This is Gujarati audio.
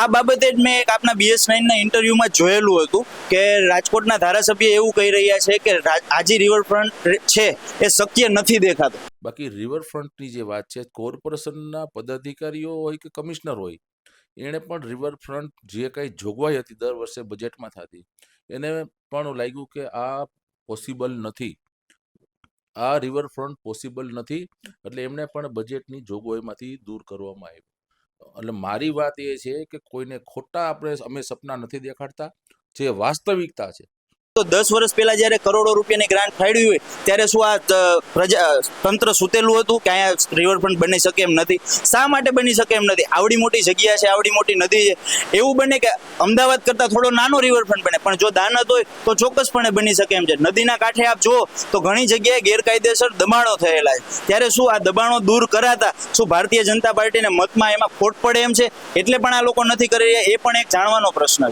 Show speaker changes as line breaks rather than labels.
આ બાબતે જ મેં એક આપના બીએસ નાઇનના ઇન્ટરવ્યુમાં જોયેલું હતું કે રાજકોટના ધારાસભ્ય એવું કહી રહ્યા છે કે આજી રિવરફ્રન્ટ છે, એ શક્ય નથી દેખાતો.
બાકી રિવરફ્રન્ટની જે વાત છે, કોર્પોરેશનના પદાધિકારીઓ હોય કે કમિશનર હોય, એણે પણ રિવરફ્રન્ટ જે કંઈ જોગવાઈ હતી દર વર્ષે બજેટમાં થતી, એને પણ લાગ્યું કે આ પોસિબલ નથી. આ રિવરફ્રન્ટ પોસિબલ નથી, એટલે એમને પણ બજેટની જોગવાઈમાંથી દૂર કરવામાં આવ્યું. એટલે મારી વાત એ છે કે કોઈને ખોટા આપણે, અમે સપના નથી દેખાડતા. જે વાસ્તવિકતા છે
તો દસ વર્ષ પહેલા જ્યારે કરોડો રૂપિયાની ગ્રાન્ટ ફાળવી હોય, ત્યારે શું આ પ્રજા, તંત્ર સૂતેલું હતું કે અહીંયા રિવરફ્રન્ટ બની શકે એમ નથી? શા માટે બની શકે એમ નથી? આવડી મોટી જગ્યા છે, આવડી મોટી નદી છે. એવું બને કે અમદાવાદ કરતાં થોડો નાનો રિવરફ્રન્ટ બને, પણ જો દાનત હોય, તો ચોક્કસપણે બની શકે એમ છે. નદીના કાંઠે આપ જુઓ, તો ઘણી જગ્યાએ ગેરકાયદેસર દબાણો થયેલા છે. ત્યારે શું આ દબાણો દૂર કરાતા? શું ભારતીય જનતા પાર્ટીને મતમાં એમાં ખોટ પડે એમ છે? એટલે પણ આ લોકો નથી કરી રહ્યા, એ પણ એક જાણવાનો પ્રશ્ન છે.